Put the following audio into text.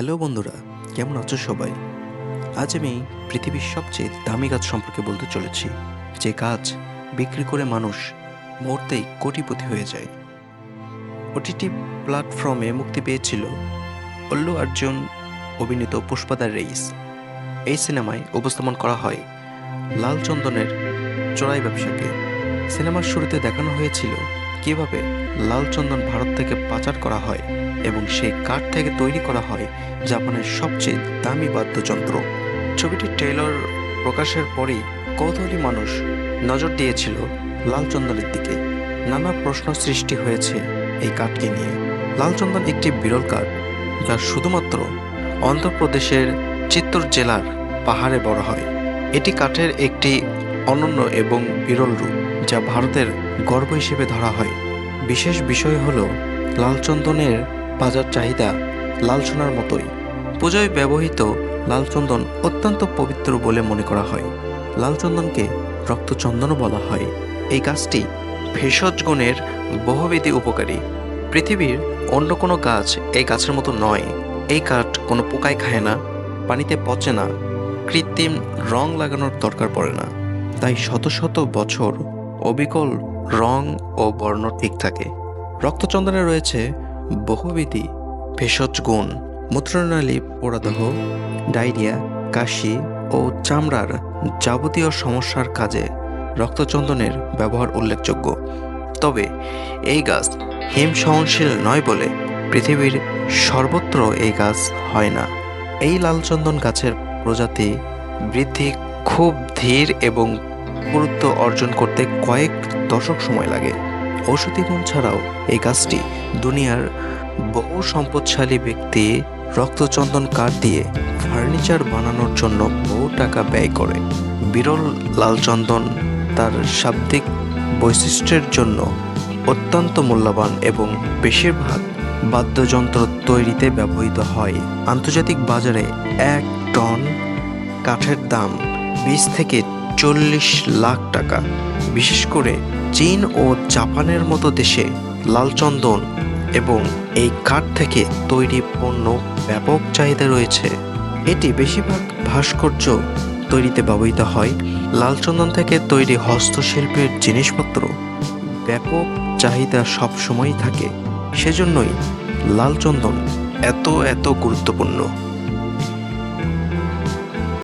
Hello বন্ধুরা, কেমন আছো সবাই? আজ আমি পৃথিবীর সবচেয়ে দামি গাছ সম্পর্কে বলতে চলেছি, যে গাছ বিক্রি করে মানুষ মুহূর্তেই কোটিপতি হয়ে যায়। ওটিটি প্ল্যাটফর্মে মুক্তি পেয়েছিল অল্লু অর্জুন অভিনীত পুষ্পাদার রেইস। এই সিনেমায় উপস্থাপন করা হয় লাল চন্দনের চোরাই ব্যবসাকে। সিনেমার শুরুতে দেখানো হয়েছিল কীভাবে লাল চন্দন ভারত থেকে পাচার করা হয় এবং সেই কাঠ থেকে তৈরি করা হয় জাপানের সবচেয়ে দামি বাদ্যযন্ত্র। ছবিটির ট্রেলর প্রকাশের পরেই কৌতূহলী মানুষ নজর দিয়েছিল লাল চন্দনের দিকে। নানা প্রশ্ন সৃষ্টি হয়েছে এই কাঠকে নিয়ে। লাল চন্দন একটি বিরল কাঠ, যা শুধুমাত্র অন্ধ্রপ্রদেশের চিত্তর জেলার পাহাড়ে বড় হয়। এটি কাঠের একটি অনন্য এবং বিরল রূপ, যা ভারতের গর্ব হিসেবে ধরা হয়। বিশেষ বিষয় হল, লাল চন্দনের বাজার চাহিদা লাল সোনার মতোই। পূজায় ব্যবহৃত লাল চন্দন অত্যন্ত পবিত্র বলে মনে করা হয়। লাল চন্দনকে রক্তচন্দনও বলা হয়। এই গাছটি ভেষজ গুণের বহুবিধি উপকারী। পৃথিবীর অন্য কোনো গাছ এই গাছের মতো নয়। এই কাঠ কোনো পোকায় খায় না, পানিতে পচে না, কৃত্রিম রং লাগানোর দরকার পড়ে না। তাই শত শত বছর অবিকল রং ও বর্ণ ঠিক থাকে। রক্তচন্দনে রয়েছে বহুবিধি, ভেষজ গুণ, মূত্রনালী পোড়াদহ ডায়রিয়া, কাশি ও চামড়ার যাবতীয় সমস্যার কাজে রক্তচন্দনের ব্যবহার উল্লেখযোগ্য। তবে এই গাছ হিম সহনশীল নয় বলে পৃথিবীর সর্বত্র এই গাছ হয় না। এই লালচন্দন গাছের প্রজাতি বৃদ্ধি খুব ধীর এবং গুরুত্ব অর্জন করতে কয়েক দশক সময় লাগে। ঔষধি গুণ ছাড়াও এই গাছটি দুনিয়ার বহু সম্পদশালী ব্যক্তি রক্তচন্দন কাঠ দিয়ে ফার্নিচার বানানোর জন্য বহু টাকা ব্যয় করে। বিরল লালচন্দন তার শাব্দিক বৈশিষ্ট্যের জন্য অত্যন্ত মূল্যবান এবং বেশিরভাগ বাদ্যযন্ত্র তৈরিতে ব্যবহৃত হয়। আন্তর্জাতিক বাজারে এক টন কাঠের দাম বিশ থেকে চল্লিশ লাখ টাকা। বিশেষ করে চীন ও জাপানের মতো দেশে লালচন্দন এবং এই কাঠ থেকে তৈরি পণ্য ব্যাপক চাহিদা রয়েছে। এটি বেশিরভাগ ভাস্কর্য তৈরিতে ব্যবহৃত হয়। লালচন্দন থেকে তৈরি হস্তশিল্পের জিনিসপত্র ব্যাপক চাহিদা সবসময়ই থাকে। সেজন্যই লালচন্দন এত এত গুরুত্বপূর্ণ।